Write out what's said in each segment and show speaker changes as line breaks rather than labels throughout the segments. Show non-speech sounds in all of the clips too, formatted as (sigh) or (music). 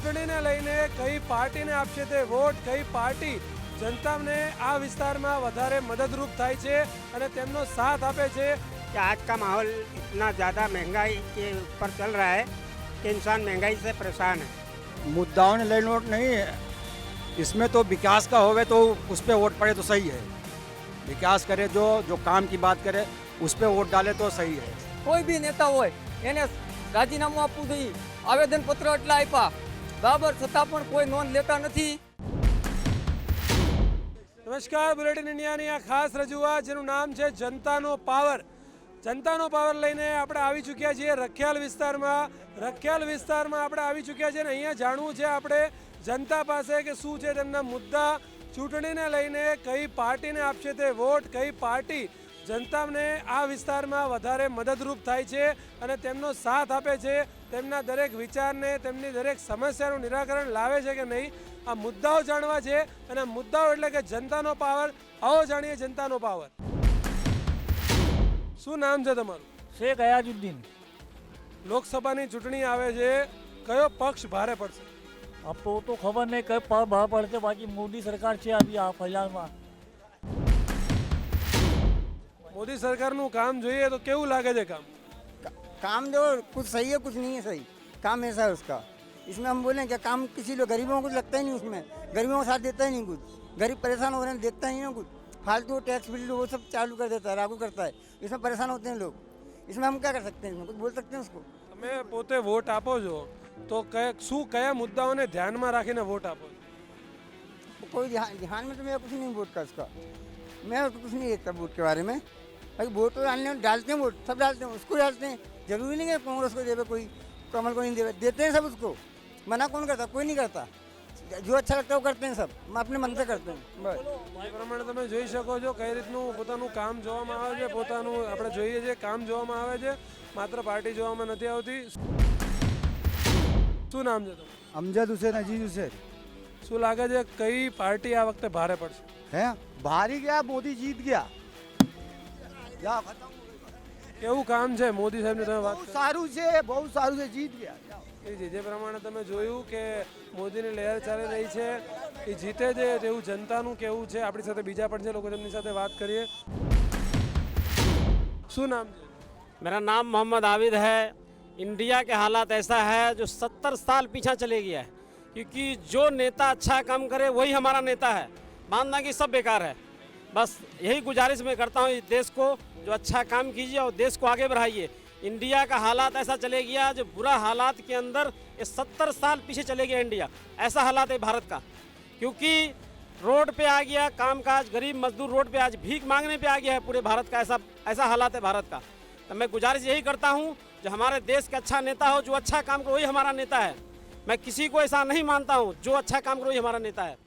ચૂંટણીને લઈને કઈ પાર્ટીને આપશે તે વોટ કઈ પાર્ટી જનતાને આ વિસ્તારમાં વધારે મદદરૂપ થાય છે અને તેમનો સાથ આપે છે
कि आज का माहौल इतना ज़्यादा महंगाई के ऊपर चल रहा है कि इंसान महंगाई से परेशान है
मुद्दाओं ने लेन वोट नहीं है इसमें तो विकास का होवे तो उस पर वोट पड़े तो सही है विकास करे जो जो काम की बात करे उस पर वोट डाले तो सही है
કોઈ બી નેતા હોય એને રાજીનામું આપવું જોઈએ આવેદનપત્ર એટલા આપ્યા બરાબર છતાં પણ કોઈ નોંધ લેતા નથી.
નમસ્કાર, બુલેટિન ઇન્ડિયાની આ ખાસ રજૂઆત, જેનું નામ છે જનતાનો પાવર. જનતાનો પાવર લઈને આપણે આવી ચૂક્યા છીએ રખિયાલ વિસ્તારમાં. રખિયાલ વિસ્તારમાં આપણે આવી ચૂક્યા છીએ અને અહીંયા જાણવું છે આપણે જનતા પાસે કે શું છે તેમના મુદ્દા. ચૂંટણીને લઈને કઈ પાર્ટીને આપશે તે વોટ, કઈ પાર્ટી જનતાને આ વિસ્તારમાં વધારે મદદરૂપ થાય છે અને તેમનો સાથ આપે છે. તેમના દરેક વિચારને તેમની દરેક સમસ્યાનું નિરાકરણ લાવે છે કે નહીં આ મુદ્દાઓ જાણવા છે અને મુદ્દાઓ એટલે કે જનતાનો પાવર. આવો જાણીએ જનતાનો પાવર. શું નામ છે તમારું?
શેખ અયાજુદ્દીન
લોકસભાની ચૂંટણી આવે છે. કયો પક્ષ ભારે પડશે?
આપતો તો ખબર નહીં કયો ભારે પડશે. બાકી મોદી સરકાર છે આવી આ ફરિયાદમાં
મોદી સરકારનું કામ જોઈએ તો કેવું લાગે છે કામ
काम जो कुछ सही है कुछ नहीं है सही काम ऐसा है उसका इसमें हम बोलें क्या काम किसी लोग गरीबों को कुछ लगता ही नहीं उसमें गरीबों का साथ देता ही नहीं कुछ गरीब परेशान हो रहे हैं देखता ही नहीं ना कुछ फालतू टैक्स बिल वो सब चालू कर देता है लागू करता है इसमें परेशान होते हैं लोग इसमें हम क्या कर सकते हैं इसमें कुछ बोल सकते हैं उसको
તમે પોતે વોટ આપો છો તો કયા શું કયા મુદ્દાઓને ધ્યાનમાં રાખીને વોટ આપો છો
कोई ध्यान ध्यान में तो मेरा कुछ नहीं वोट का उसका मैं उसको कुछ नहीं देखता वोट के बारे में भाई वोट तो डालने डालते हैं वोट सब डालते हैं उसको डालते हैं जरूरी नहीं है कांग्रेस को देवे कोई कमल को नहीं देवे देते हैं सब उसको मना कौन करता कोई नहीं करता जो अच्छा लगता है वो करते हैं सब हम अपने मन से करते हैं बस
એ પ્રમાણે તમે જોઈ શકો છો કઈ રીતનું પોતાનું કામ જોવામાં આવે છે પોતાનું આપણે જોઈએ છીએ કામ જોવામાં આવે છે માત્ર પાર્ટી જોવામાં નથી આવતી શું નામ છે તમારું
अमजद हुसैन अजीज हुसैन
શું લાગે છે કઈ પાર્ટી આ વખતે ભારે પડશે
है भारी गया मोदी जीत गया जा
કેવું કામ છે મોદી સાહેબની તમે વાત
बहुत
કરો
सारू से बहुत सारू से जीत गया
એ જે જે પ્રમાણે તમે જોયું કે મોદીની લહેર ચાલી રહી છે એ જીતે છે તેવું જનતાનું કેવું છે આપણી સાથે બીજા પણ છે લોકો તેમની સાથે વાત કરીએ શું નામ છે
मेरा नाम मोहम्मद आबिद है इंडिया के हालात ऐसा है जो सत्तर साल पीछा चले गया है क्योंकि जो नेता अच्छा काम करे वही हमारा नेता है मानना कि सब बेकार है बस यही गुजारिश मैं करता हूँ देश को, जो अच्छा काम कीजिए और देश को आगे बढ़ाइए। इंडिया का हालात ऐसा चले गया, जो बुरा हालात के अंदर ये सत्तर साल पीछे चले गया इंडिया। ऐसा हालात है भारत का। क्योंकि रोड पे आ गया, कामकाज, गरीब मजदूर रोड पे आज भीख मांगने पे आ गया है पूरे भारत का। ऐसा ऐसा हालात है भारत का। तो मैं गुजारिश यही करता हूँ, जो हमारे देश का अच्छा नेता हो, जो अच्छा काम करो, वही हमारा नेता है। मैं किसी को ऐसा नहीं मानता हूँ, जो अच्छा काम करो, वही हमारा नेता है।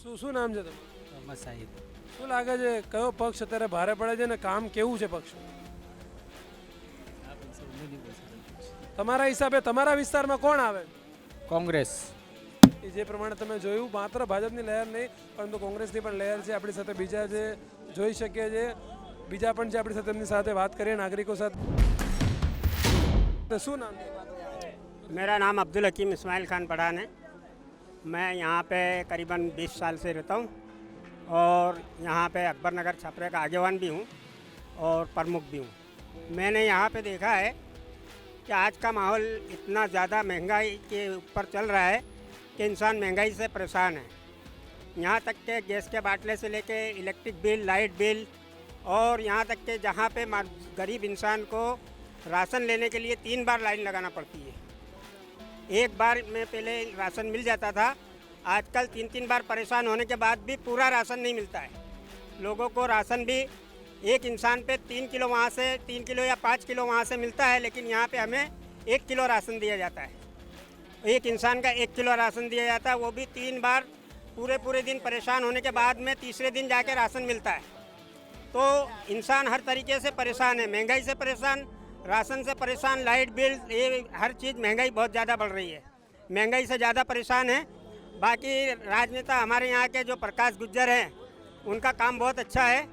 શું શું નામ છે તમારું? મોહમ્મદ સાહિદ શું લાગે છે કયો પક્ષ અત્યારે ભારે પડે છે ને કામ કેવું છે પક્ષ તમારા હિસાબે તમારા વિસ્તારમાં કોણ આવે?
કોંગ્રેસ.
એ જે પ્રમાણે તમે જોયું માત્ર ભાજપની લહેર નહીં પરંતુ કોંગ્રેસની પણ લહેર છે આપણી સાથે બીજા જે જોઈ શકીએ છે બીજા પણ છે આપણી સાથે એમની સાથે વાત કરીએ નાગરિકો સાથે. શું નામ
મેરા નામ અબ્દુલ હકીમ ઇસ્માઇલ ખાન પઠાન मैं यहाँ पे करीबन 20 साल से रहता हूँ और यहाँ पे अकबर नगर छपरे का आगेवान भी हूँ और प्रमुख भी हूँ। मैंने यहाँ पे देखा है कि आज का माहौल इतना ज़्यादा महँगाई के ऊपर चल रहा है कि इंसान महँगाई से परेशान है। यहाँ तक के गैस के बाटले से लेके इलेक्ट्रिक बिल, लाइट बिल और यहाँ तक के जहाँ पे गरीब इंसान को राशन लेने के लिए तीन बार लाइन लगाना पड़ती है। एक बार में पहले राशन मिल जाता था। आजकल तीन तीन बार परेशान होने के बाद भी पूरा राशन नहीं मिलता है। लोगों को राशन भी एक इंसान पे तीन किलो वहाँ से तीन किलो या पाँच किलो वहाँ से मिलता है, लेकिन यहाँ पे हमें एक किलो राशन दिया जाता है। एक इंसान का एक किलो राशन दिया जाता है, वो भी तीन बार पूरे पूरे दिन परेशान होने के बाद में तीसरे दिन जाके राशन मिलता है। तो इंसान हर तरीके से परेशान है, महँगाई से परेशान राशन से परेशान, लाइट बिल, ये हर चीज़ महँगाई बहुत ज़्यादा बढ़ रही है। महँगाई से ज़्यादा परेशान है। बाकी राजनेता हमारे यहाँ के जो प्रकाश गुज्जर हैं, उनका काम बहुत अच्छा है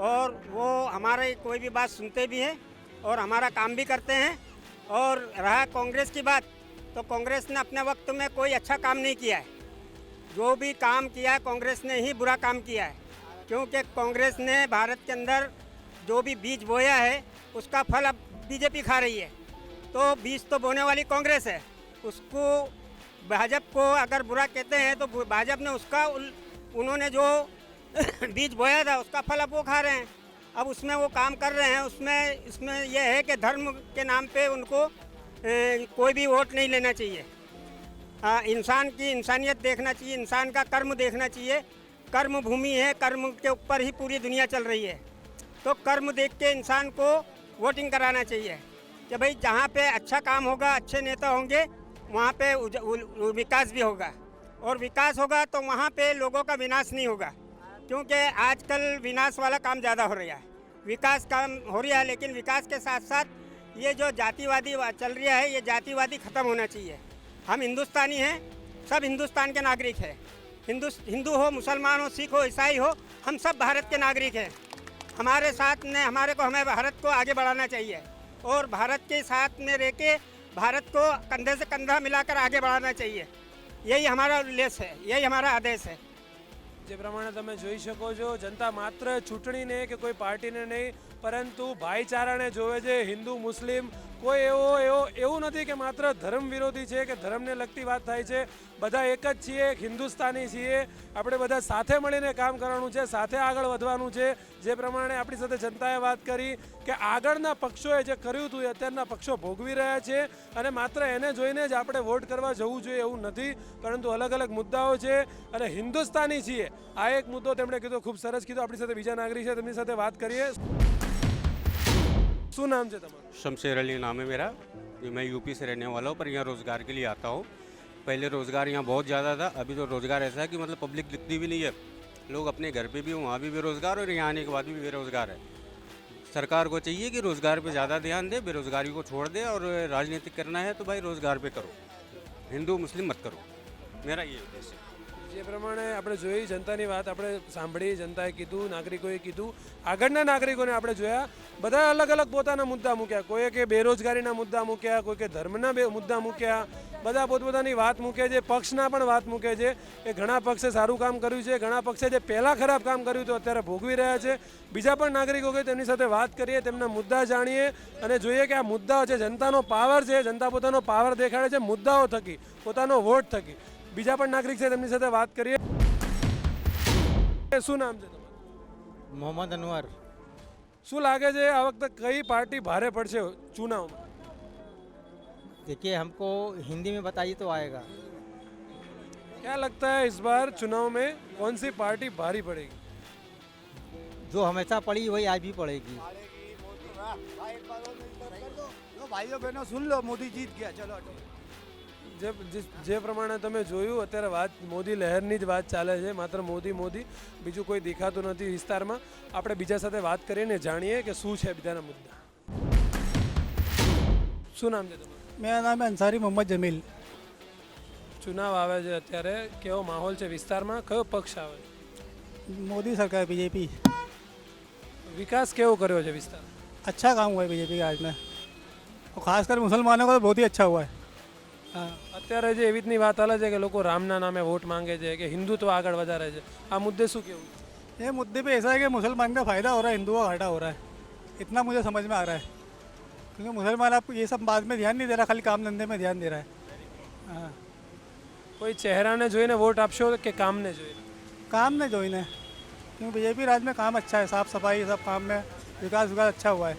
और वो हमारे कोई भी बात सुनते भी हैं और हमारा काम भी करते हैं। और रहा कांग्रेस की बात तो कांग्रेस ने अपने वक्त में कोई अच्छा काम नहीं किया है। जो भी काम किया है, कांग्रेस ने ही बुरा काम किया है। क्योंकि कांग्रेस ने भारत के अंदर जो भी बीज बोया है, उसका फल अब बीजेपी खा रही है। तो बीज तो बोने वाली कांग्रेस है। उसको भाजपा को अगर बुरा कहते हैं तो भाजपा ने उसका उन्होंने जो (coughs) बीज बोया था उसका फल अब वो खा रहे हैं। अब उसमें वो काम कर रहे हैं। उसमें इसमें यह है कि धर्म के नाम पे उनको ए, कोई भी वोट नहीं लेना चाहिए। इंसान की इंसानियत देखना चाहिए इंसान का कर्म देखना चाहिए। कर्म भूमि है कर्म के ऊपर ही पूरी दुनिया चल रही है। तो कर्म देख के इंसान को वोटिंग कराना चाहिए। कि भाई जहाँ पे अच्छा काम होगा, अच्छे नेता होंगे, वहाँ पे विकास भी होगा। और विकास होगा तो वहाँ पे लोगों का विनाश नहीं होगा। क्योंकि आजकल विनाश वाला काम ज़्यादा हो रहा है। विकास काम हो रहा है, लेकिन विकास के साथ साथ ये जो जातिवादी चल रहा है, ये जातिवादी ख़त्म होना चाहिए। हम हिंदुस्तानी हैं, सब हिंदुस्तान के नागरिक हैं। हिंदू हिंदू हो, मुसलमान हो, सिख हो, ईसाई हो, हम सब भारत के नागरिक हैं। हमारे साथ में हमारे को हमें भारत को आगे बढ़ाना चाहिए और भारत के साथ में रह के भारत को कंधे से कंधा मिलाकर आगे बढ़ाना चाहिए यही हमारा उल्लेस है यही हमारा आदेश है
જે પ્રમાણે તમે જોઈ શકો છો જનતા માત્ર ચૂંટણીને કે કોઈ પાર્ટીને નહીં પરંતુ ભાઈચારાને જોવે છે હિન્દુ, મુસ્લિમ, કોઈ એવો એવો, એવું નથી કે માત્ર ધર્મ વિરોધી છે કે ધર્મને લગતી વાત થાય છે. બધા એક જ છીએ હિન્દુસ્તાની છીએ. આપણે બધા સાથે મળીને કામ કરવાનું છે, સાથે આગળ વધવાનું છે. જે પ્રમાણે આપણી સાથે જનતાએ વાત કરી કે આગળના પક્ષોએ જે કર્યું હતું એ અત્યારના પક્ષો ભોગવી રહ્યા છે અને માત્ર એને જોઈને જ આપણે વોટ કરવા જવું જોઈએ એવું નથી. પરંતુ અલગ અલગ મુદ્દાઓ છે અને હિન્દુસ્તાની છીએ. આ એક મુદ્દો તેમણે કીધો, ખૂબ સરસ કીધો. આપણી સાથે બીજા નાગરિક છે, તેમની સાથે વાત કરીએ. શું નામ છે તમારું
शमशेर अली नाम है मेरा ये मैं यूपी से रहने वाला हूँ पर यहाँ रोज़गार के लिए आता हूँ पहले रोज़गार यहाँ बहुत ज़्यादा था अभी तो रोज़गार ऐसा है कि मतलब पब्लिक दिखती भी नहीं है लोग अपने घर पे भी हैं, वहाँ भी बेरोज़गार और यहाँ आने के बाद भी बेरोज़गार है सरकार को चाहिए कि रोज़गार पे ज़्यादा ध्यान दे बेरोज़गारी को छोड़ दे और राजनीतिक करना है तो भाई रोज़गार पे करो हिंदू मुस्लिम मत करो मेरा ये उद्देश्य है
જે પ્રમાણે આપણે જોઈ જનતાની વાત આપણે સાંભળી, જનતાએ કીધું, નાગરિકોએ કીધું. આગળના નાગરિકોને આપણે જોયા, બધા અલગ અલગ પોતાના મુદ્દા મૂક્યા. કોઈએ કે બેરોજગારીના મુદ્દા મૂક્યા કોઈ કે ધર્મના બે મુદ્દા મૂક્યા. બધા પોતપોતાની વાત મૂકે છે, પક્ષના પણ વાત મૂકે છે કે ઘણા પક્ષે સારું કામ કર્યું છે, ઘણા પક્ષે જે પહેલાં ખરાબ કામ કર્યું હતું, અત્યારે ભોગવી રહ્યા છે. બીજા પણ નાગરિકો કે તેમની સાથે વાત કરીએ, તેમના મુદ્દા જાણીએ અને જોઈએ કે આ મુદ્દાઓ છે, જનતાનો પાવર છે, જનતા પોતાનો પાવર દેખાડે છે, મુદ્દાઓ થકી, પોતાનો વોટ થકી. બીજા પણ નાગરિક છે તેમની સાથે વાત કરીએ શું નામ છે તમારું
मोहम्मद अनवर
શું લાગે છે આ વખતે કઈ પાર્ટી ભારે પડશે ચુનાવમાં
देखिए हमको हिंदी में बताइए तो आएगा
क्या लगता है इस बार चुनाव में कौन सी पार्टी भारी पड़ेगी
जो हमेशा पड़ी वही आज भी पड़ेगी
भाइयों बहनों सुन लो मोदी जीत गया चलो
જે જે- જે પ્રમાણે તમે જોયું અત્યારે વાત મોદી લહેરની જ વાત ચાલે છે માત્ર મોદી મોદી બીજું કોઈ દેખાતું નથી વિસ્તારમાં આપણે બીજા સાથે વાત કરીને જાણીએ કે શું છે બીજાના મુદ્દા શું નામ છે તમારું
मेरा नाम है अंसारी मोहम्मद जमील
ચુનાવ આવે છે અત્યારે કેવો માહોલ છે વિસ્તારમાં કયો પક્ષ આવે
मोदी सरकार बीजेपी
વિકાસ કેવો કર્યો છે વિસ્તાર
अच्छा काम हुआ है बीजेपी का आज में और खासकर मुसलमानों का तो बहुत ही अच्छा हुआ है हाँ
અત્યારે જે એવી રીતની વાત ચાલે છે કે લોકો રામના નામે વોટ માંગે છે કે હિન્દુત્વ આગળ વધારે છે આ મુદ્દે શું કેવું
ये मुद्दे पे ऐसा है कि मुसलमान का फ़ायदा हो रहा है हिंदुओं का घाटा हो रहा है इतना मुझे समझ में आ रहा है क्योंकि मुसलमान आपको ये सब बात में ध्यान नहीं दे रहा खाली काम धंधे में ध्यान दे रहा है हाँ
કોઈ ચહેરાને જોઈને વોટ આપશો કે કામને જોઈને
काम ने जो इन्हें क्योंकि बीजेपी राज में काम अच्छा है साफ़ सफाई सब काम में विकास विकास अच्छा हुआ है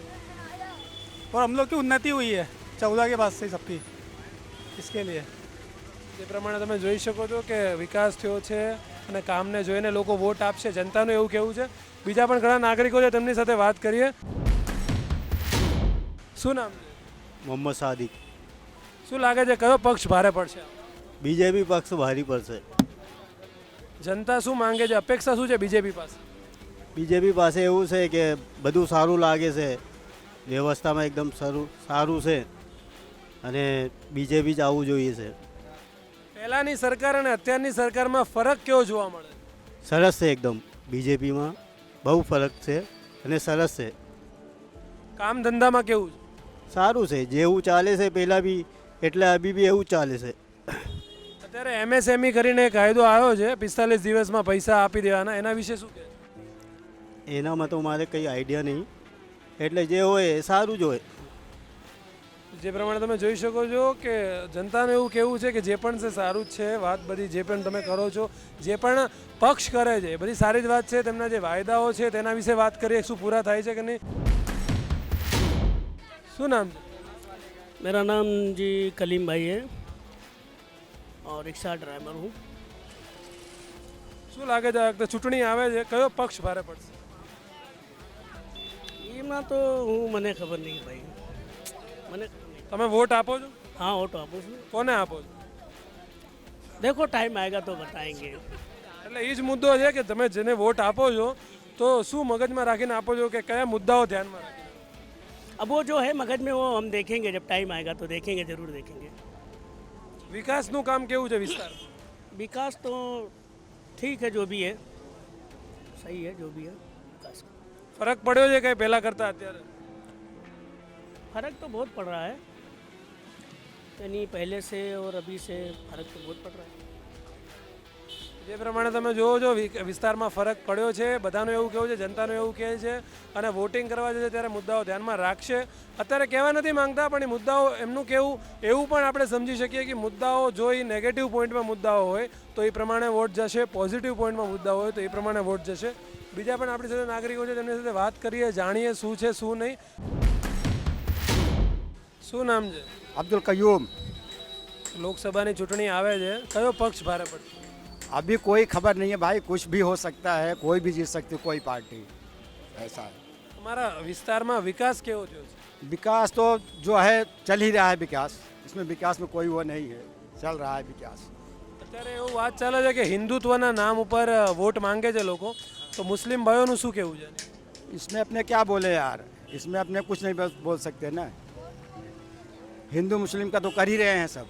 और हम लोग की उन्नति हुई है चौदह के बाद से ही सबकी इसके लिए
જે પ્રમાણે તમે જોઈ શકો છો કે વિકાસ થયો છે અને કામને જોઈને લોકો વોટ આપશે જનતાનું એવું કહેવું છે બીજા પણ ઘણા નાગરિકો છે તેમની સાથે વાત કરીએ શું નામ છે
મોહમ્મદ સાદિક
શું લાગે છે કયો પક્ષ ભારે પડશે
બીજેપી પક્ષ ભારી પડશે
જનતા શું માંગે છે અપેક્ષા શું છે બીજેપી પાસે
બીજેપી પાસે એવું છે કે બધું સારું લાગે છે વ્યવસ્થામાં એકદમ સારું સારું છે અને બીજેપી જ આવવું જોઈએ છે.
પહેલાંની સરકાર અને અત્યારની સરકારમાં ફરક કેવો જોવા મળે?
સરસ છે એકદમ. બીજેપીમાં બહુ ફરક છે અને સરસ છે.
કામ ધંધામાં કેવું
સારું છે. જેવું ચાલે છે પહેલાં બી એટલે અભી બી એવું ચાલે છે.
અત્યારે એમએસએમઈ કરીને કાયદો આવ્યો છે પિસ્તાલીસ દિવસમાં પૈસા આપી દેવાના. એના વિશે શું કહે
એનામાં તો મારે કંઈ આઈડિયા નહીં. એટલે જે હોય એ સારું જ હોય.
જે પ્રમાણે તમે જોઈ શકો છો કે જનતાનું એવું કેવું છે કે જે પણ છે સારું જ છે વાત બધી જે પણ તમે કરો છો જે પણ પક્ષ કરે છે એ બધી સારી જ વાત છે તેમના જે વાયદાઓ છે તેના વિશે વાત કરીએ શું પૂરા થાય છે કે નહીં શું નામ છે
मेरा नाम जी कलीम भाई है और रिक्शा ड्राइवर हूँ
શું લાગે છે આ વખતે ચૂંટણી આવે છે કયો પક્ષ ભારે પડશે
એમાં તો હું મને ખબર નહીં ભાઈ મને
તમે વોટ આપો છો
हाँ ऑटो आपस में
કોને આપો છો
देखो टाइम आएगा तो बताएंगे
એટલે એ જ મુદ્દો છે કે તમે જેને વોટ આપો છો તો શું મગજમાં રાખીને આપો છો કે કયા મુદ્દાઓ ધ્યાનમાં રાખીને
अब वो जो है मगज में वो हम देखेंगे जब टाइम आएगा तो देखेंगे ज़रूर देखेंगे
વિકાસનું કામ કેવું છે વિસ્તાર
विकास तो ठीक है जो भी है सही है जो भी है विकास
ફરક પડ્યો છે કઈ પહેલા કરતા અત્યારે
फर्क तो बहुत पड़ रहा है यानी पहले से और अभी से फर्क तो बहुत पड़ रहा है
જે પ્રમાણે તમે જોવો છો વિ- વિસ્તારમાં ફરક પડ્યો છે બધાનું એવું કહેવું છે જનતાનું એવું કહે છે અને વોટિંગ કરવા જશે ત્યારે મુદ્દાઓ ધ્યાનમાં રાખશે અત્યારે કહેવા નથી માંગતા પણ એ મુદ્દાઓ એમનું કહેવું એવું પણ આપણે સમજી શકીએ કે મુદ્દાઓ જો એ નેગેટિવ પોઈન્ટમાં મુદ્દાઓ હોય તો એ પ્રમાણે વોટ જશે પોઝિટિવ પોઈન્ટમાં મુદ્દાઓ હોય તો એ પ્રમાણે વોટ જશે બીજા પણ આપણી સાથે નાગરિકો છે તેમની સાથે વાત કરીએ જાણીએ શું છે શું નહીં શું નામ છે
अब्दुल कयूम
લોકસભાની ચૂંટણી આવે છે કયો પક્ષ ભારે પડશે
अभी कोई खबर नहीं है भाई कुछ भी हो सकता है कोई भी जीत सकती है कोई पार्टी ऐसा है
તમારા વિસ્તારમાં વિકાસ કેવો થયો છે
विकास तो जो है चल ही रहा है विकास इसमें विकास में कोई वो नहीं है चल रहा है विकास
અત્યારે એવું વાત ચાલે છે કે હિન્દુત્વના નામ ઉપર અ, વોટ માંગે છે લોકો તો મુસ્લિમ ભાઈઓનું શું કહેવું છે
इसमें अपने क्या बोले यार इसमें अपने कुछ नहीं बस बोल सकते ना हिंदू मुस्लिम का तो कर ही रहे हैं सब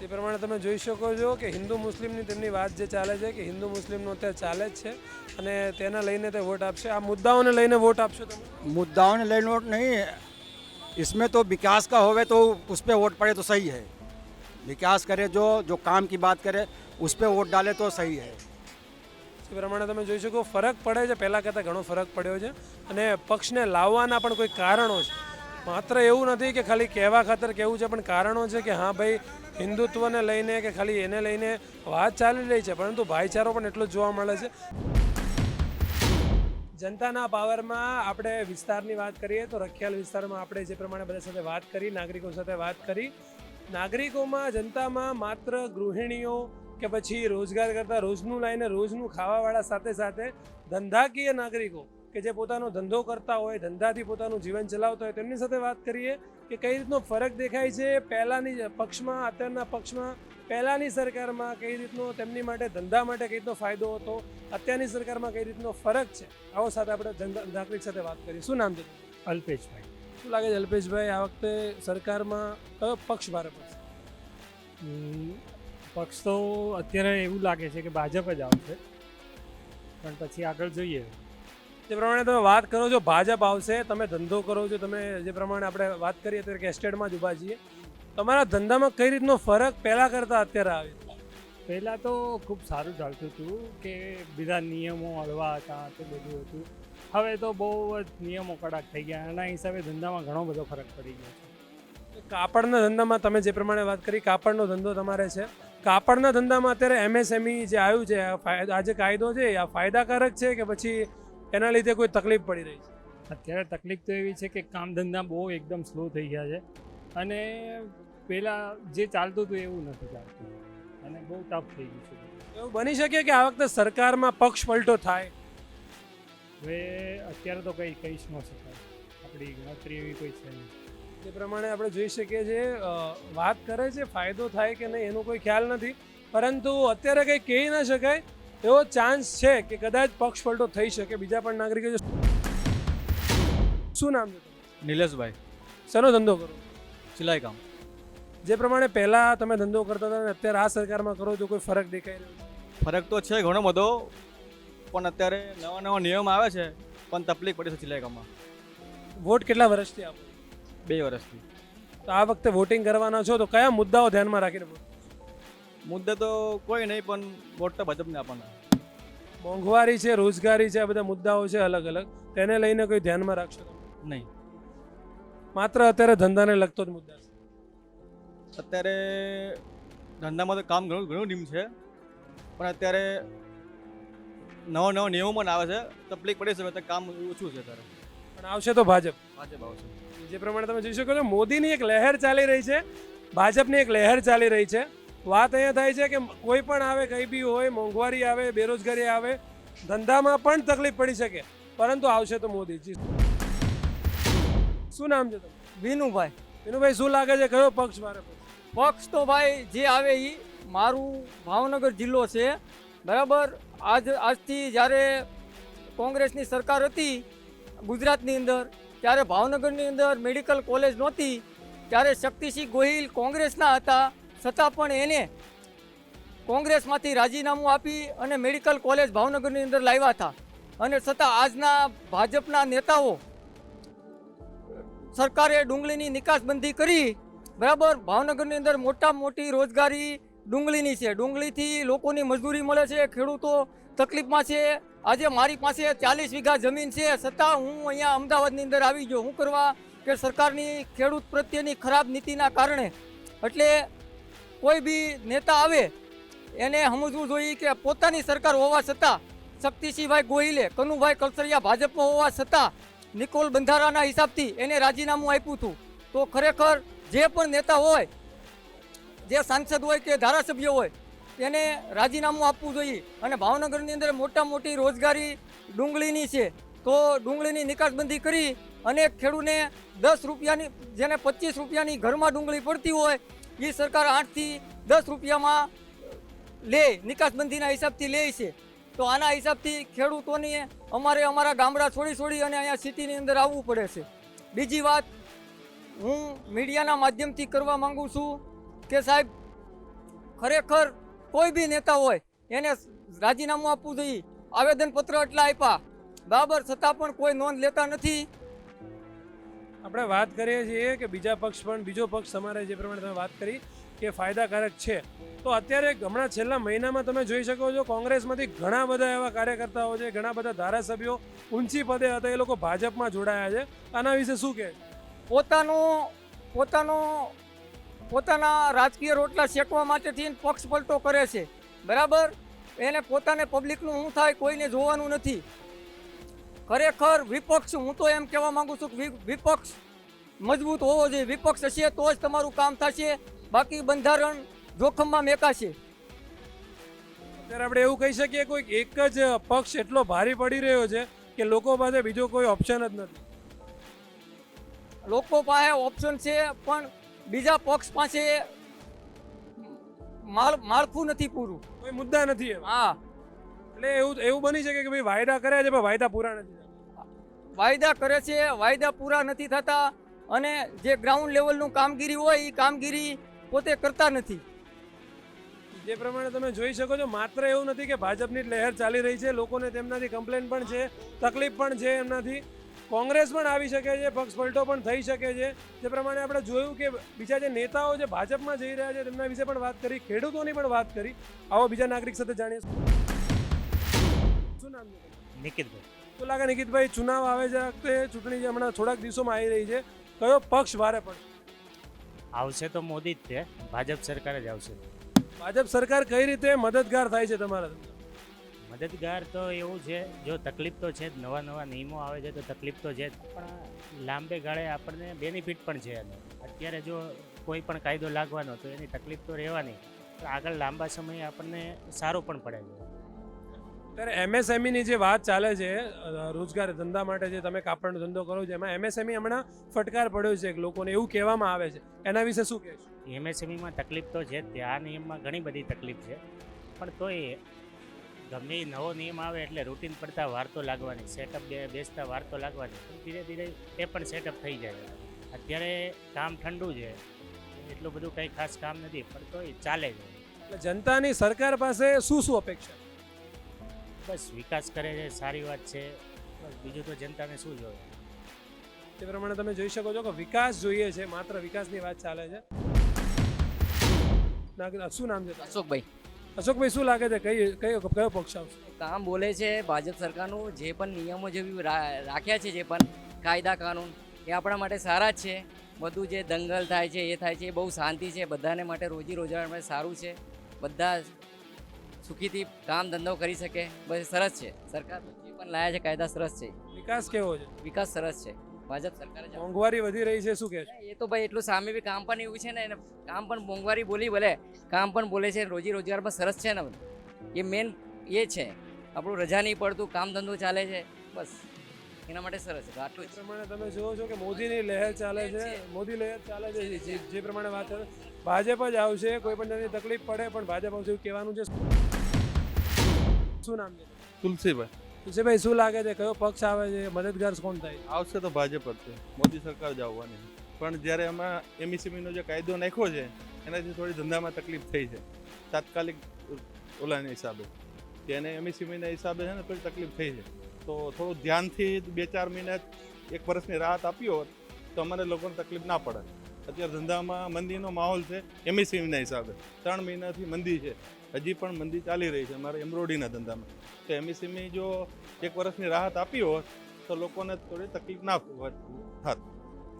તે પ્રમાણે તમે જોઈ શકો છો કે હિન્દુ મુસ્લિમની તેમની વાત જે ચાલે છે કે હિન્દુ મુસ્લિમનો અત્યારે ચાલે જ છે અને તેના લઈને તે વોટ આપશે આ મુદ્દાઓને લઈને વોટ આપશો તમે
मुद्दाओं ने लेन वोट नहीं इसमें तो विकास का होवे तो उस पर वोट पड़े तो सही है विकास करे जो जो काम की बात करे उस पर वोट डाले तो सही है
તે પ્રમાણે તમે જોઈ શકો ફરક પડે છે પહેલાં કરતાં ઘણો ફરક પડ્યો છે અને પક્ષને લાવવાના પણ કોઈ કારણો છે માત્ર એવું નથી કે ખાલી કહેવા ખાતર કેવું છે, પણ કારણો છે કે હા ભાઈ, હિન્દુત્વને લઈને કે ખાલી એને લઈને વાત ચાલી રહી છે, પરંતુ ભાઈચારો પણ એટલો જોવા મળે છે. જનતાના પાવરમાં આપણે વિસ્તારની વાત કરીએ તો રખિયાલ વિસ્તારમાં આપણે જે પ્રમાણે બધા સાથે વાત કરી, નાગરિકો સાથે વાત કરી, નાગરિકોમાં જનતામાં માત્ર ગૃહિણીઓ કે પછી રોજગાર કરતા રોજનું લાઈને રોજનું ખાવાવાળા સાથે સાથે ધંધાકીય નાગરિકો કે જે પોતાનો ધંધો કરતા હોય ધંધાથી પોતાનું જીવન ચલાવતા હોય તેમની સાથે વાત કરીએ કે કઈ રીતનો ફરક દેખાય છે પહેલાંની પક્ષમાં અત્યારના પક્ષમાં? પહેલાંની સરકારમાં કઈ રીતનો તેમની માટે ધંધા માટે કઈ રીતનો ફાયદો હતો? અત્યારની સરકારમાં કઈ રીતનો ફરક છે? આવો સાથે આપણે નાગરિક સાથે વાત કરીએ. શું નામ છે?
અલ્પેશભાઈ.
શું લાગે છે અલ્પેશભાઈ આ વખતે સરકારમાં કયો પક્ષ ભારે પડશે?
પક્ષ તો અત્યારે એવું લાગે છે કે ભાજપ જ આવશે. પણ પછી આગળ જોઈએ.
જે પ્રમાણે તમે વાત કરો છો ભાજપ આવશે તમે ધંધો કરો છો તમે જે પ્રમાણે આપણે વાત કરીએ અત્યારે કે એસ્ટેટમાં જ ઊભા છીએ તમારા ધંધામાં કઈ રીતનો ફરક પહેલાં કરતાં અત્યારે આવે
પહેલાં તો ખૂબ સારું ચાલતું હતું કે બીજા નિયમો હળવા હતા તે બધું હતું. હવે તો બહુ જ નિયમો કડક થઈ ગયા એના હિસાબે ધંધામાં ઘણો બધો ફરક પડી ગયો છે.
કાપડના ધંધામાં તમે જે પ્રમાણે વાત કરી કાપડનો ધંધો તમારે છે. કાપડના ધંધામાં અત્યારે એમએસએમઈ જે આવ્યું છે આ જે કાયદો છે આ ફાયદાકારક છે કે પછી એના લીધે કોઈ તકલીફ પડી રહી છે.
અત્યારે તકલીફ તો એવી છે કે કામ ધંધા બહુ એકદમ સ્લો થઈ ગયા છે. અને પહેલાં જે ચાલતું હતું એવું નથી ચાલતું. અને બહુ ટફ થઈ ગયું છે.
એવું બની શકે કે આ વખતે સરકારમાં પક્ષ પલટો થાય?
હવે અત્યારે તો કંઈ કહી જ ન શકાય. આપણી ગણતરી એવી કોઈ છે નહીં.
જે પ્રમાણે આપણે જોઈ શકીએ છીએ વાત કરે છે ફાયદો થાય કે નહીં એનો કોઈ ખ્યાલ નથી. પરંતુ અત્યારે કંઈ કહી ન શકાય એવો ચાન્સ છે કે કદાચ પક્ષ પલટો થઈ શકે. બીજા પણ નાગરિકો શું નામ છે
નિલેશભાઈ.
શેનો ધંધો કરો?
સિલાઈ કામ
જે પ્રમાણે પહેલાં તમે ધંધો કરતા હતા અત્યારે આ સરકારમાં કરો તો કોઈ ફરક દેખાય રહ્યો?
ફરક તો છે ઘણો બધો પણ અત્યારે નવા નવા નિયમ આવે છે પણ તકલીફ પડી છે સિલાઈ કામમાં
વોટ કેટલા વર્ષથી આપો?
બે વર્ષથી.
તો આ વખતે વોટિંગ કરવાના છો તો કયા મુદ્દાઓ ધ્યાનમાં રાખીને
મુદ્દે તો કોઈ નહીં પણ વોટ તો ભાજપને આપવાના.
મોંઘવારી છે રોજગારી છે આ બધા મુદ્દાઓ છે અલગ અલગ. તેને લઈને કોઈ ધ્યાનમાં રાખશો
નહીં.
માત્ર અત્યારે ધંધાને લગતો જ મુદ્દા છે.
અત્યારે ધંધામાં તો કામ ઘણું ઘણું નિયમ છે. પણ અત્યારે નવા નવા નિયમો પણ આવે છે. તકલીફ પડે છે અત્યારે કામ ઓછું છે અત્યારે.
પણ આવશે તો ભાજપ?
ભાજપ આવશે.
જે પ્રમાણે તમે જોઈ શકો છો મોદીની એક લહેર ચાલી રહી છે. ભાજપની એક લહેર ચાલી રહી છે. વાત અહીંયા થાય છે કે કોઈ પણ આવે કંઈ બી હોય મોંઘવારી આવે બેરોજગારી આવે ધંધામાં પણ તકલીફ પડી શકે. પરંતુ આવશે તો મોદીજી શું નામ છે તમારું?
વિનુભાઈ.
વિનુભાઈ શું લાગે છે? કયો પક્ષ મારે?
પક્ષ તો ભાઈ જે આવે એ મારું ભાવનગર જિલ્લો છે. બરાબર? આજ આજથી જ્યારે કોંગ્રેસની સરકાર હતી ગુજરાતની અંદર ત્યારે ભાવનગરની અંદર મેડિકલ કોલેજ નહોતી. ત્યારે શક્તિસિંહ ગોહિલ કોંગ્રેસના હતા. છતાં પણ એને કોંગ્રેસમાંથી રાજીનામું આપી અને મેડિકલ કોલેજ ભાવનગરની અંદર લાવ્યા હતા. અને છતાં આજના ભાજપના નેતાઓ સરકારે ડુંગળીની નિકાસબંધી કરી. બરાબર? ભાવનગરની અંદર મોટા મોટી રોજગારી ડુંગળીની છે. ડુંગળીથી લોકોની મજૂરી મળે છે, ખેડૂતો તકલીફમાં છે. આજે મારી પાસે ચાલીસ વીઘા જમીન છે. છતાં હું અહીંયા અમદાવાદની અંદર આવી ગયો. હું કરવા કે સરકારની ખેડૂત પ્રત્યેની ખરાબ નીતિના કારણે. એટલે કોઈ બી નેતા આવે, એને સમજવું જોઈએ કે પોતાની સરકાર હોવા છતાં શક્તિસિંહભાઈ ગોહિલે, કનુભાઈ કલસરિયા ભાજપમાં હોવા છતાં નિકોલ બંધારાના હિસાબથી એને રાજીનામું આપ્યું હતું. તો ખરેખર જે પણ નેતા હોય, જે સાંસદ હોય કે ધારાસભ્ય હોય એને રાજીનામું આપવું જોઈએ. અને ભાવનગરની અંદર મોટા મોટી રોજગારી ડુંગળીની છે. તો ડુંગળીની નિકાસબંધી કરી અને ખેડૂને દસ રૂપિયાની, જેને પચીસ રૂપિયાની ઘરમાં ડુંગળી પડતી હોય એ સરકાર આઠથી દસ રૂપિયામાં લે, નિકાસબંધીના હિસાબથી લે છે. તો આના હિસાબથી ખેડૂતોને અમારે અમારા ગામડા છોડી છોડી અને અહીંયા સિટીની અંદર આવવું પડે છે. બીજી વાત, હું મીડિયાના માધ્યમથી કરવા માંગુ છું કે સાહેબ, ખરેખર કોઈ બી નેતા હોય, એને રાજીનામું આપવું જોઈએ. આવેદનપત્ર એટલા આપ્યા. બરાબર, છતાં પણ કોઈ નોંધ લેતા નથી.
આપણે વાત કરીએ છીએ કે બીજા પક્ષ પણ, બીજો પક્ષ તમારે જે પ્રમાણે તમે વાત કરી કે ફાયદાકારક છે. તો અત્યારે હમણાં છેલ્લા મહિનામાં તમે જોઈ શકો છો કોંગ્રેસમાંથી ઘણા બધા એવા કાર્યકર્તાઓ છે, ઘણા બધા ધારાસભ્યો ઊંચી પદે હતા, એ લોકો ભાજપમાં જોડાયા છે. આના વિશે શું કહે
પોતાનું પોતાનું, પોતાના રાજકીય રોટલા શેકવા માટેથી પક્ષ પલટો કરે છે. બરાબર? એને પોતાને પબ્લિકનું શું થાય કોઈને જોવાનું નથી. ખરેખર વિપક્ષ હું તો એમ કહેવા માંગુ છું કે વિપક્ષ મજબૂત હોવો જોઈએ. વિપક્ષ હશે તો જ તમારું કામ થશે. બાકી બંધારણ જોખમમાં મેકાશે.
અત્યારે આપણે એવું કહી શકીએ કોઈ એક જ પક્ષ એટલો ભારે પડી રહ્યો છે કે લોકો પાસે બીજો કોઈ ઓપ્શન જ નથી.
લોકો પાસે ઓપ્શન છે પણ બીજા પક્ષ પાસે માળ માળખું નથી પૂરું.
કોઈ મુદ્દા નથી
હા.
એટલે એવું એવું બની શકે કે ભાઈ વાયદા કર્યા છે પણ વાયદા પૂરા નથી
વાયદા કરે છે વાયદા પૂરા નથી થતા અને જે ગ્રાઉન્ડ લેવલનું કામગીરી હોય એ કામગીરી પોતે કરતા નથી.
જે પ્રમાણે તમે જોઈ શકો છો માત્ર એવું નથી કે ભાજપની જ લહેર ચાલી રહી છે લોકોને તેમનાથી કમ્પ્લેન પણ છે તકલીફ પણ છે એમનાથી. કોંગ્રેસ પણ આવી શકે છે પક્ષ પલટો પણ થઈ શકે છે. જે પ્રમાણે આપણે જોયું કે બીજા જે નેતાઓ જે ભાજપમાં જઈ રહ્યા છે તેમના વિશે પણ વાત કરી ખેડૂતોની પણ વાત કરી. આવો બીજા નાગરિક સાથે જાણીએ. શું નામ
નિકિતભાઈ.
તો લાગે નિકિતભાઈ ચુનાવ આવે છે વખતે? ચૂંટણી જે હમણાં થોડાક દિવસોમાં આવી રહી છે. કયો પક્ષ વારે પણ
આવશે તો મોદી જ છે. ભાજપ સરકાર જ આવશે.
ભાજપ સરકાર કઈ રીતે મદદગાર થાય છે તમારા
મદદગાર તો એવું છે જો તકલીફ તો છે જ નવા નવા નિયમો આવે છે તો તકલીફ તો છે જ. પણ લાંબે ગાળે આપણને બેનિફિટ પણ છે એનો. અત્યારે જો કોઈ પણ કાયદો લાગવાનો તો એની તકલીફ તો રહેવાની. પણ આગળ લાંબા સમયે આપણને સારું પણ પડે છે.
ત્યારે એમએસએમઈની જે વાત ચાલે છે રોજગાર ધંધા માટે જે તમે કાપડનો ધંધો કરો છો એમાં એમએસએમઈ હમણાં ફટકાર પડ્યો છે કે લોકોને એવું કહેવામાં આવે છે. એના વિશે શું કહેશો?
એમએસએમઈમાં તકલીફ તો છે જ આ નિયમમાં ઘણી બધી તકલીફ છે. પણ તોય ગમે નવો નિયમ આવે એટલે રૂટીન પડતા વાર તો લાગવાની સેટઅપ બેસતા વાર તો લાગવાની ધીરે ધીરે એ પણ સેટઅપ થઈ જાય. અત્યારે કામ ઠંડુ છે એટલું બધું કંઈ ખાસ કામ નથી પણ તોય ચાલે છે.
જનતાની સરકાર પાસે શું શું અપેક્ષા
બસ વિકાસ કરે છે સારી વાત છે. બસ બીજું તો જનતાને શું જોઈએ?
તે પ્રમાણે તમે જોઈ શકો છો કે વિકાસ જોઈએ છે માત્ર વિકાસની વાત ચાલે છે. નાગ- શું નામ છે
અશોકભાઈ.
અશોકભાઈ શું લાગે છે? કઈ કયો કયો પક્ષ આવશે?
કામ બોલે છે ભાજપ સરકારનું જે પણ નિયમો જે બી રા- રાખ્યા છે જે પણ કાયદા કાનૂન એ આપણા માટે સારા જ છે. બધું જે દંગલ થાય છે એ થાય છે એ બહુ શાંતિ છે. બધાને માટે રોજી રોજગાર માટે સારું છે. બધા સુખીથી કામ ધંધો કરી શકે. બસ સરસ છે. સરકાર જે પણ લાયા છે કાયદા સરસ છે.
વિકાસ કેવો છે?
વિકાસ સરસ છે. ભાજપ સરકારે
મોંઘવારી વધી રહી છે શું કહે છે?
એ તો ભાઈ એટલું સામે બી કામ પણ એવું છે ને એને કામ પણ મોંઘવારી બોલી ભલે કામ પણ બોલે છે રોજી રોજગાર પણ સરસ છે ને એ મેન એ છે. આપણું રજા નહીં પડતું કામ ધંધો ચાલે છે બસ. એના માટે સરસ છે. આટલું
પ્રમાણે તમે જુઓ છો કે મોદીની લહેર ચાલે છે મોદી લહેર ચાલે છે જે પ્રમાણે વાત ભાજપ જ આવશે કોઈ પણ તકલીફ પડે પણ ભાજપ આવશે એવું કહેવાનું છે. શું નામ છે?
તુલસીભાઈ.
તુલસીભાઈ શું લાગે છે? કયો પક્ષ આવે છે? મદદગાર કોણ થાય?
આવશે તો ભાજપ જ છે. મોદી સરકાર જ આવવાની પણ જ્યારે એમાં એમઈસીમીનો જે કાયદો નાખ્યો છે એનાથી થોડી ધંધામાં તકલીફ થઈ છે. તાત્કાલિક ઓલાના હિસાબે. કે એને એમઈસીમીના હિસાબે છે ને થોડી તકલીફ થઈ છે. તો થોડું ધ્યાનથી બે ચાર મહિના એક વર્ષની રાહત આપી હોત તો અમારે લોકોને તકલીફ ના પડે. અત્યારે ધંધામાં મંદીનો માહોલ છે એમઈસીમીના હિસાબે. ત્રણ મહિનાથી મંદી છે. હજી પણ મંદી ચાલી રહી છે અમારે એમ્બ્રોઇડરીના ધંધામાં. તો એમએસએમઈ જો એક વર્ષની રાહત આપી હોત તો લોકોને થોડી તકલીફ ના થાત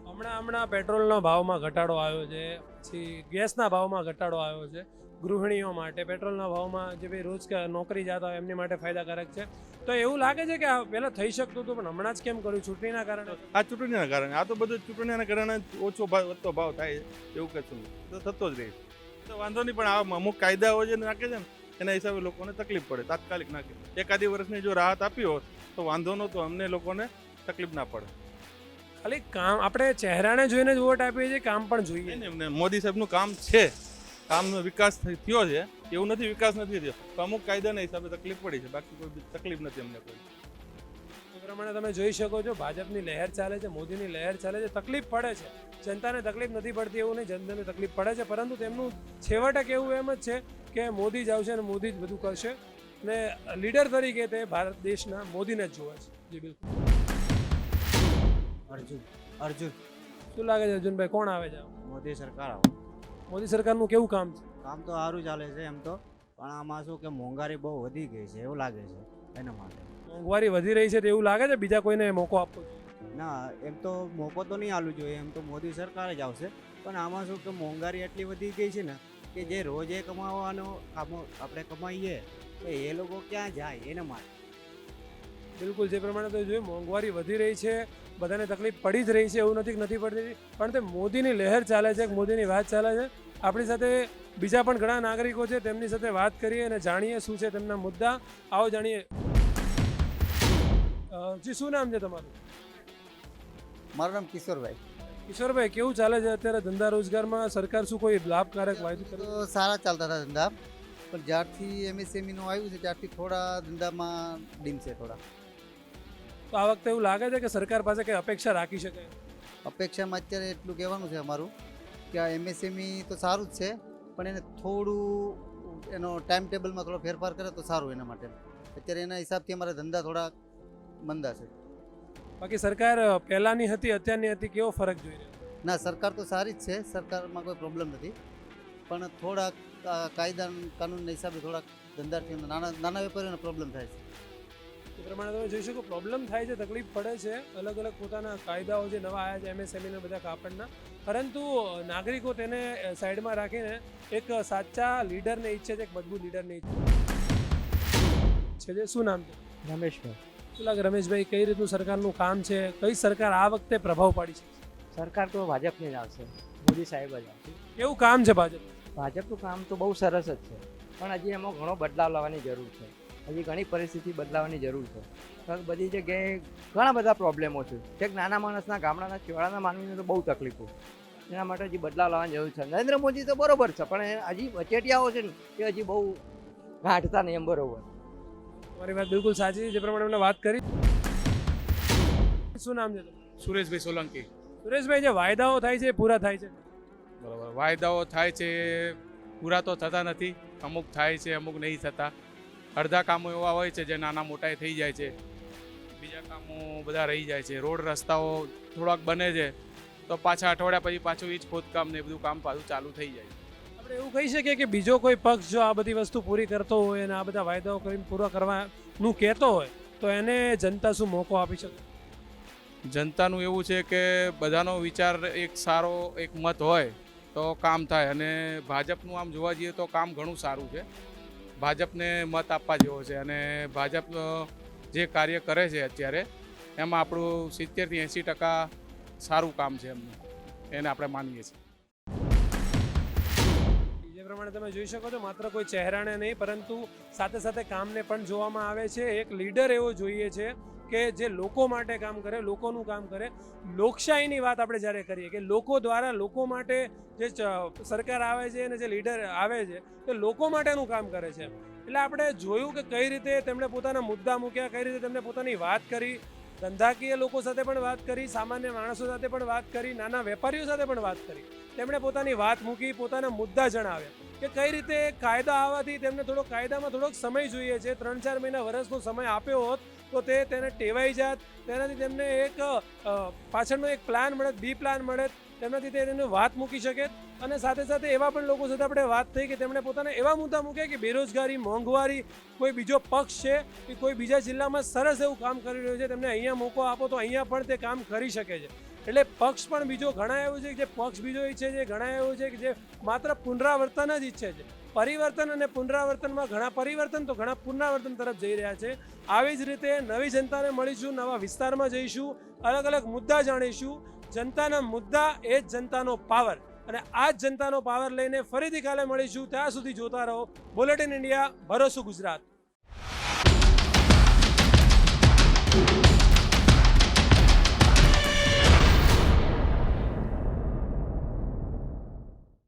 હમણાં હમણાં પેટ્રોલના ભાવમાં ઘટાડો આવ્યો છે પછી ગેસના ભાવમાં ઘટાડો આવ્યો છે ગૃહિણીઓ માટે પેટ્રોલના ભાવમાં જે ભાઈ રોજ નોકરી જતા હોય એમની માટે ફાયદાકારક છે. તો એવું લાગે છે કે પહેલાં થઈ શકતું હતું પણ હમણાં જ કેમ કર્યું? ચૂંટણીના કારણે?
આ ચૂંટણીના કારણે. આ તો બધું ચૂંટણીના કારણે ઓછો ભાવ વધતો ભાવ થાય એવું કશું થતો જ રહે છે. તો વાંધો નહીં પણ આ અમુક કાયદાઓ જે નાખે છે ને એના હિસાબે લોકોને તકલીફ પડે તાત્કાલિક નાખે. એકાદી વર્ષની જો રાહત આપી હોત તો વાંધો નહોતો અમને લોકોને તકલીફ ના પડે.
ખાલી કામ આપણે ચહેરાને જોઈને જ વોટ આપીએ છીએ કામ પણ જોઈએ.
ને એમને મોદી સાહેબનું કામ છે. કામનો વિકાસ થયો છે એવું નથી વિકાસ નથી થયો. તો અમુક કાયદાના હિસાબે તકલીફ પડી છે બાકી કોઈ તકલીફ નથી અમને કોઈ.
પ્રમાણે તમે જોઈ શકો છો ભાજપની લહેર ચાલે છે મોદીની લહેર ચાલે છે તકલીફ પડે છે. જનતાને તકલીફ નથી પડતી એવું નહીં જનતાને તકલીફ પડે છે. પરંતુ તેમનું છેવટે કહેવું એમ જ છે કે મોદી જ આવશે અને મોદી જ બધું કરશે. અને લીડર તરીકે તે ભારત દેશના મોદીને જ જોવે છે. જી બિલકુલ.
અર્જુન અર્જુન.
શું લાગે છે અર્જુનભાઈ કોણ આવે છે
મોદી સરકાર આવે.
મોદી સરકારનું કેવું કામ છે?
કામ તો સારું ચાલે છે એમ તો. પણ આમાં શું કે મોંઘવારી બહુ વધી ગઈ છે એવું લાગે છે એના માટે.
મોંઘવારી વધી રહી છે તો એવું લાગે છે બીજા કોઈને મોકો આપવો?
ના, એમ તો મોકો તો નહીં આવવું જોઈએ, એમ તો મોદી સરકાર જ આવશે. પણ આમાં શું કે મોંઘવારી એટલી વધી ગઈ છે ને, કે જે રોજ કમાવાનો કામો આપણે કમાઈએ, તો એ લોકો ક્યાં જાય એના માટે
બિલકુલ, જે પ્રમાણે તો જોયું, મોંઘવારી વધી રહી છે, બધાને તકલીફ પડી જ રહી છે, એવું નથી નથી પડતી પણ તે મોદીની લહેર ચાલે છે, મોદીની વાત ચાલે છે. આપણી સાથે બીજા પણ ઘણા નાગરિકો છે, તેમની સાથે વાત કરીએ અને જાણીએ શું છે તેમના મુદ્દા. આવો જાણીએ. જી, શું નામ છે તમારું?
મારું નામ કિશોરભાઈ.
કિશોરભાઈ કેવું ચાલે છે અત્યારે ધંધા રોજગારમાં? સરકાર શું કોઈ લાભકારક વાયદો કરે?
તો સારા ચાલતા હતા ધંધા પણ જ્યારથી એમએસએમઈનું આવ્યું છે ત્યારથી થોડા ધંધામાં ડીમ છે થોડા.
તો આ વખતે એવું લાગે છે કે સરકાર પાસે કંઈ અપેક્ષા રાખી શકે
અપેક્ષામાં અત્યારે એટલું કહેવાનું છે અમારું કે આ એમએસએમઈ તો સારું જ છે પણ એને થોડું એનો ટાઈમ ટેબલમાં થોડો ફેરફાર કરે તો સારું એના માટે. અત્યારે એના હિસાબથી અમારા ધંધા થોડા મંદા છે.
બાકી સરકાર પહેલાંની હતી અત્યારની હતી કેવો ફરક જોઈ રહ્યો?
ના સરકાર તો સારી જ છે. સરકારમાં કોઈ પ્રોબ્લેમ નથી. પણ થોડાક કાયદા કાનૂનના હિસાબે થોડાક ધંધાર્થીઓ નાના નાના વેપારીઓને પ્રોબ્લેમ થાય છે.
એ પ્રમાણે તમે જોઈ શકો પ્રોબ્લેમ થાય છે તકલીફ પડે છે. અલગ અલગ પોતાના કાયદાઓ જે નવા આવ્યા છે એમએસએમઈના બધા કાપડના. પરંતુ નાગરિકો તેને સાઈડમાં રાખીને એક સાચા લીડરને ઈચ્છે છે એક મજબૂત લીડરને ઈચ્છે છે. શું નામ છે?
રમેશભાઈ.
લાગે રમેશભાઈ કઈ રીતનું સરકારનું કામ છે? કઈ સરકાર આ વખતે પ્રભાવ પાડી છે?
સરકાર તો ભાજપની જ આવશે. મોદી સાહેબ જ આવશે.
કેવું કામ છે ભાજપ?
ભાજપનું કામ તો બહુ સરસ જ છે. પણ હજી એમાં ઘણો બદલાવ લાવવાની જરૂર છે. હજી ઘણી પરિસ્થિતિ બદલાવાની જરૂર છે. બધી જગ્યાએ ઘણા બધા પ્રોબ્લેમો છે. એક નાના માણસના ગામડાના છેવાડાના માનવીને તો બહુ તકલીફો. એના માટે હજી બદલાવ લાવવાની જરૂર છે. નરેન્દ્ર મોદી તો બરોબર છે પણ એ હજી વચેટિયાઓ છે ને એ હજી બહુ ગાંઠતા નહીં એમ બરોબર.
તમારી વાત બિલકુલ સાચી છે. જે પ્રમાણે એમને વાત કરી. શું નામ છે
સુરેશભાઈ સોલંકી.
સુરેશભાઈ જે વાયદાઓ થાય છે પૂરા થાય છે.
બરાબર. વાયદાઓ થાય છે પૂરા તો થતા નથી. અમુક થાય છે અમુક નહીં થતા. અડધા કામો એવા હોય છે જે નાના મોટા થઈ જાય છે. બીજા કામો બધા રહી જાય છે. રોડ રસ્તાઓ થોડાક બને છે તો પાછા અઠવાડિયા પછી પાછું એ જ ખોદકામ ને બધું કામ પાછું ચાલુ થઈ જાય
આપણે એવું કહી શકીએ કે બીજો કોઈ પક્ષ જો આ બધી વસ્તુ પૂરી કરતો હોય અને આ બધા વાયદાઓ કરીને પૂરા કરવાનું કહેતો હોય, તો એને જનતા શું મોકો આપી શકે?
જનતાનું એવું છે કે બધાનો વિચાર એક સારો, એક મત હોય તો કામ થાય અને ભાજપનું આમ જોવા જઈએ તો કામ ઘણું સારું છે. ભાજપને મત આપવા જેવો છે અને ભાજપ જે કાર્ય કરે છે અત્યારે, એમાં આપણું સિત્તેરથી એંસી ટકા સારું કામ છે એમનું. એને આપણે માનીએ છીએ.
પ્રમાણે તમે જોઈ શકો છો, માત્ર કોઈ ચહેરાને નહીં, પરંતુ સાથે સાથે કામને પણ જોવામાં આવે છે. એક લીડર એવો જોઈએ છે કે જે લોકો માટે કામ કરે, લોકોનું કામ કરે. લોકશાહીની વાત આપણે જ્યારે કરીએ કે લોકો દ્વારા લોકો માટે જે સરકાર આવે છે અને જે લીડર આવે છે, તે લોકો માટેનું કામ કરે છે. એટલે આપણે જોયું કે કઈ રીતે તેમણે પોતાના મુદ્દા મૂક્યા, કઈ રીતે તેમણે પોતાની વાત કરી. ધંધાકીય લોકો સાથે પણ વાત કરી, સામાન્ય માણસો સાથે પણ વાત કરી, નાના વેપારીઓ સાથે પણ વાત કરી. તેમણે પોતાની વાત મૂકી, પોતાના મુદ્દા જણાવ્યા. કે કઈ રીતે કાયદા આવવાથી તેમને થોડો કાયદામાં થોડોક સમય જોઈએ છે. ત્રણ ચાર મહિના વર્ષનો સમય આપ્યો હોત, તો તે તેને ટેવાઈ જાત. તેનાથી તેમને એક પાછળનો એક પ્લાન મળે બી પ્લાન મળે તેમનાથી તે તેની વાત મૂકી શકે. અને સાથે સાથે એવા પણ લોકો સાથે આપણે વાત થઈ કે તેમણે પોતાના એવા મુદ્દા મૂક્યા કે બેરોજગારી, મોંઘવારી, કોઈ બીજો પક્ષ છે કે કોઈ બીજા જિલ્લામાં સરસ એવું કામ કરી રહ્યું છે. તેમને અહીંયા મોકો આપો તો અહીંયા પણ તે કામ કરી શકે છે. એટલે પક્ષ પણ બીજો ઘણા એવું છે કે જે પક્ષ બીજો ઈચ્છે છે ઘણા એવું છે કે જે માત્ર પુનરાવર્તન જ ઈચ્છે છે. પરિવર્તન અને પુનરાવર્તનમાં ઘણા પરિવર્તન તો ઘણા પુનરાવર્તન તરફ જઈ રહ્યા છે. આવી જ રીતે નવી જનતાને મળીશું, નવા વિસ્તારમાં જઈશું, અલગ અલગ મુદ્દા જાણીશું. જનતાના મુદ્દા એ જ જનતાનો પાવર અને આ જ જનતાનો પાવર લઈને ફરીથી કાલે મળીશું. ત્યાં સુધી જોતા રહો. બુલેટિન ઇન્ડિયા ભરોસો ગુજરાત.